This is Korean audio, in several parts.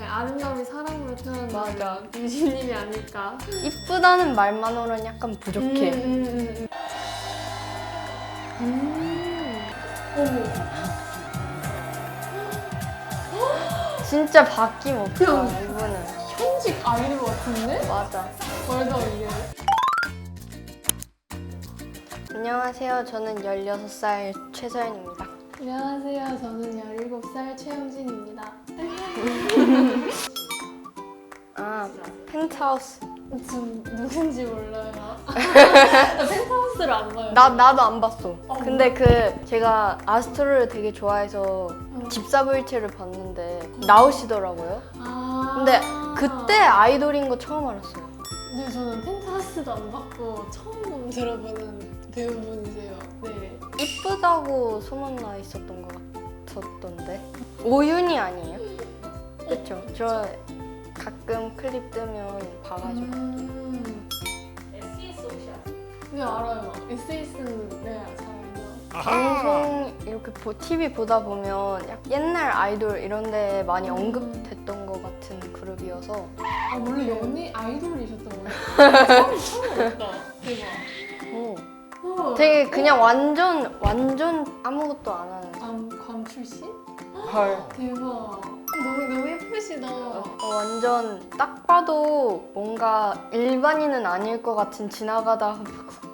그냥 아름다움이 사랑으로 태어난 맞아. 유진님이 아닐까. 이쁘다는 말만으로는 약간 부족해. 음, 음, 음. 음. 어머. 진짜 바뀜 없어 그냥- 이분은. 현직 아이돌 같은데? 맞아. 말도 안 돼. 안녕하세요. 저는 16살 최서연입니다. 안녕하세요. 저는 17살 최영진입니다. 아, 펜트하우스. 지금 누군지 몰라요. 나 펜트하우스를 안 봐요. 나, 나도 안 봤어. 어, 근데 그 제가 아스트로를 되게 좋아해서 집사부일체를 봤는데 나오시더라고요. 아. 근데 그때 아이돌인 거 처음 알았어요. 근데 저는 펜트하우스도 안 봤고 처음 들어보는 배우분이세요. 네. 이쁘다고 소문나 있었던 것 같았던데. 오윤이 아니에요? 저 가끔 클립 뜨면 봐가지고. 음. SES 아세요? 네 알아요. SS는 네잘 알죠. 방송 이렇게 보, TV 보다 보면 약 옛날 아이돌 이런 데 많이 언급됐던 것 같은 그룹이어서 아 원래 연예 아이돌이셨던 거예요? 처음 처음 알았다. 대박. 오. 어. 되게 그냥 완전 완전 아무것도 안 하는 관, 관 출신? 헐. 대박. 너무 너무 예쁘 시다. 어, 완전 딱 봐도 뭔가 일반인은 아닐 것 같은 지나가다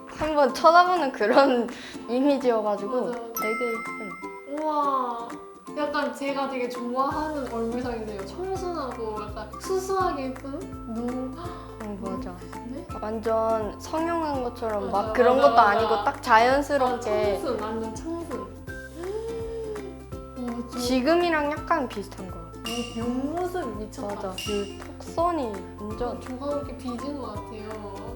한번 쳐다보는 그런 이미지여가지고 맞아. 되게 예쁜. 우와. 약간 제가 되게 좋아하는 얼굴상이세요. 청순하고 약간 수수하게 예쁜? 너무 어, 맞아. 네? 완전 성형한 것처럼 맞아, 막 그런 맞아, 것도 맞아. 아니고 딱 아, 자연스럽게 청순 완전 청순. 어, 저 지금이랑 약간 비슷한 거. 어, 옆모습 미쳤다. 맞아. 그 턱선이 완전 조가 그렇게 빚은 것 같아요.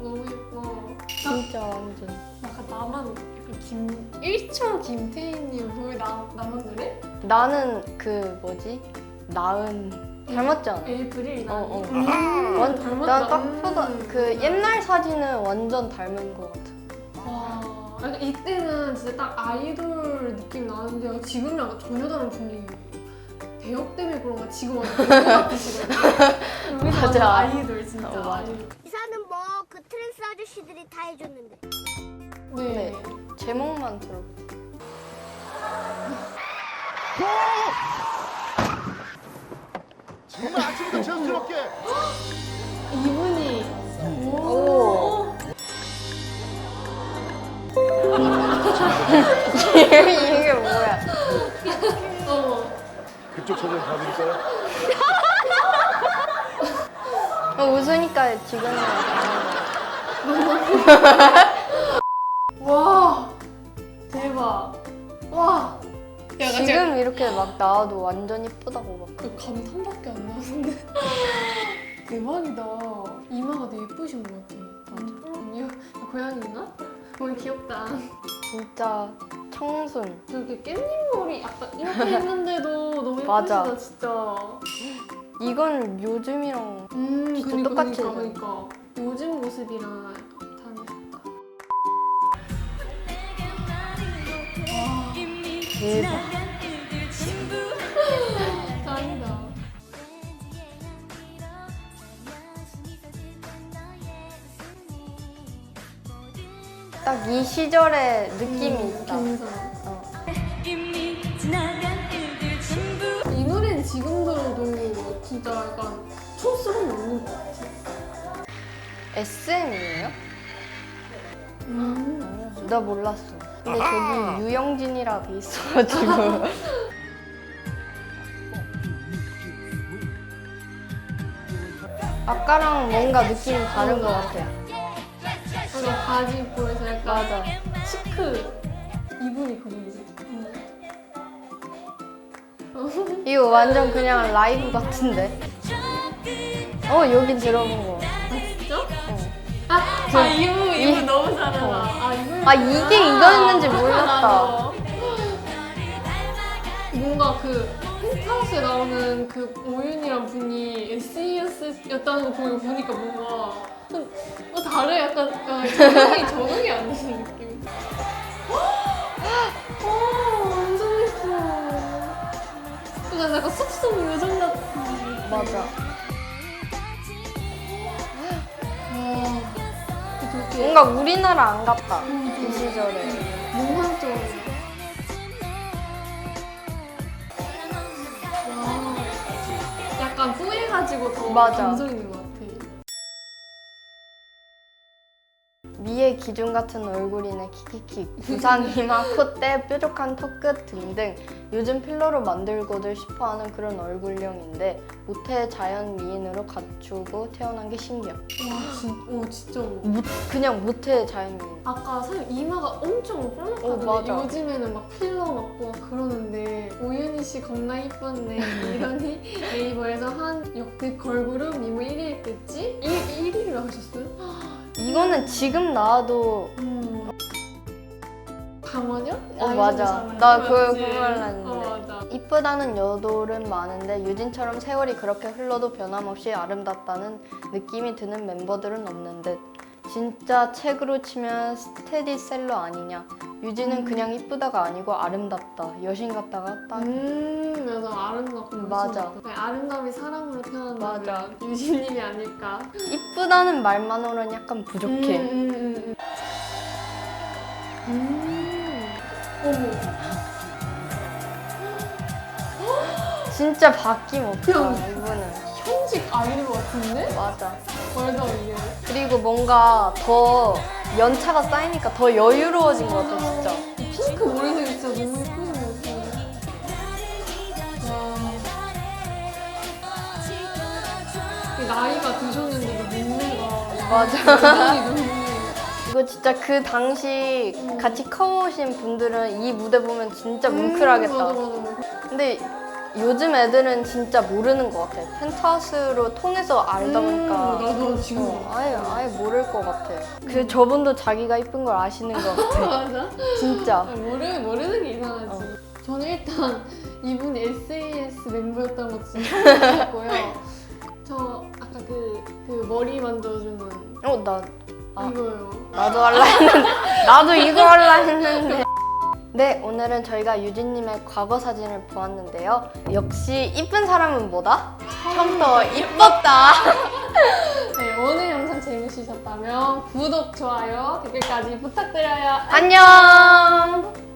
너무 예뻐. 진짜 완전. 약간 나만 약간 김 1초 김태희님 보여 나 나만 그래? 나는 그 뭐지 나은 닮았지 않아? 에이프릴 나. 어, 어. 음, 완, 닮았다. 보다 음. 그 옛날 사진은 완전 닮은 것 같아. 와. 약간 이때는 진짜 딱 아이돌 느낌 나는데요. 지금이랑 전혀 다른 분위기. 대역 때문에 그런가 지금 같으시거든요. 맞아. 아이돌 진짜. 어, 맞아. 아이돌. 이사는 뭐 그 트랜스 아저씨들이 다 해줬는데 네. 네. 제목만 들어. 정말 아침부터 자연스럽게 이분이 오. 이게 뭐야? 어. 그쪽 소리 봐드릴까요? 어, 웃으니까 지금이랑 와. 대박. 와. 지금 이렇게 막 나와도 완전 이쁘다고 막. 그 감탄밖에 안 나는데 대박이다 이마가 되게 예쁘신 것 같아 아니요 고양이나? 너무 귀엽다 진짜 청순. 저렇게 깻잎 머리 약간 이렇게 했는데도 맞아. 예쁘시다 진짜 이건 요즘이랑 음 진짜 그니까 똑같이 그니까. 그니까 요즘 모습이랑 닮으셨다 대박. 짱이다 딱 이 시절의 느낌이 음, 있다. 어. 진짜 약간 촌스러움이 없는 것 같아 SM이에요? 음. 나 몰랐어. 근데 저기 유영진이라 돼 있어가지고. 아까랑 뭔가 느낌이 다른 것 같아. 약간 바지 입고 해서 약간 맞아. 시크 이분이 그분이지. 이거 완전 그냥 라이브 같은데. 어, 여기 들어본 거. 진짜? 어. 아, 아 이분 이- 이분 너무 잘한다. 어. 아 이분. 아, 이게 이거였는지 몰랐다. 나도. 뭔가 그 펜트하우스에 나오는 그 오윤이란 분이 SES였다는 거 보고 보니까 뭔가 좀 어, 다른 약간 어, 적응이 적응이 안 되는 느낌. 와 예뻐. 약간 약간 숲속 요정 같은. 맞아. 와, 되게 뭔가 우리나라 안 갔다. 이 시절에. 몽환적이야. 와, 약간 후회가지고 더 맞아. 감성 있는 것같 기준 같은 얼굴이네 키키키 부상 이마 콧대 뾰족한 턱끝 등등 요즘 필러로 만들고들 싶어하는 그런 얼굴형인데 모태 자연 미인으로 갖추고 태어난 게 신기함 와, 진, 오, 진짜. 모- 그냥 모태 자연 미인 아까 사실 이마가 엄청. 어, 맞아. 요즘에는 막 필러 맞고 막 그러는데 오윤희 씨 겁나 이뻤네 이러니 네이버에서 한 역대 걸그룹 미모 1위 했겠지? 1, 1위를 하셨어요? 이거는 지금 나와도 음. 강원이요? 어, 맞아. 나 그거 맞지? 그걸로 했는데. 어. 이쁘다는 여돌은 많은데 유진처럼 세월이 그렇게 흘러도 변함없이 아름답다는 느낌이 드는 멤버들은 없는 듯 진짜 책으로 치면 스테디셀러 아니냐 유진은 그냥 이쁘다가 아니고 아름답다 여신 같다가 딱 음 맞아 아름답고 맞아. 멋있다. 아름다움이 사람으로 태어난다면 맞아. 유진님이 아닐까 이쁘다는 말만으로는 약간 부족해 음, 음, 음, 음. 어머 진짜 바뀜없다 그냥- 이분은 현직 아이돌 같은데? 맞아 안 돼. 그리고 뭔가 더 연차가 쌓이니까 더 여유로워진 것 같아 진짜 이 핑크 머리색 진짜 너무 예쁘신 것 같아. 와. 이 나이가 드셨는데도 몸매가 맞아 이거 진짜 그 당시 같이 커오신 분들은 이 무대 보면 진짜 뭉클하겠다. 음, 맞아, 맞아. 근데 요즘 애들은 진짜 모르는 것 같아. 펜트하우스로 통해서 알다 보니까 음, 나도 지금 어, 아예 아예 모를 것 같아. 그 저분도 자기가 이쁜 걸 아시는 것 같아. 맞아. 진짜. 모르 모르는 게 이상하지. 어. 저는 일단 이분이 SAS 멤버였다는 것도 진짜 처음이었고요. 저 아까 그, 그 머리 만져주는 어 나 아. 이거요. 나도 할라 했는데 나도 이거 할라 했는데. 네, 오늘은 저희가 유진님의 과거 사진을 보았는데요. 역시 이쁜 사람은 뭐다? 처음부터 이뻤다. 네, 오늘 영상 재밌으셨다면 구독, 좋아요, 댓글까지 부탁드려요. 안녕.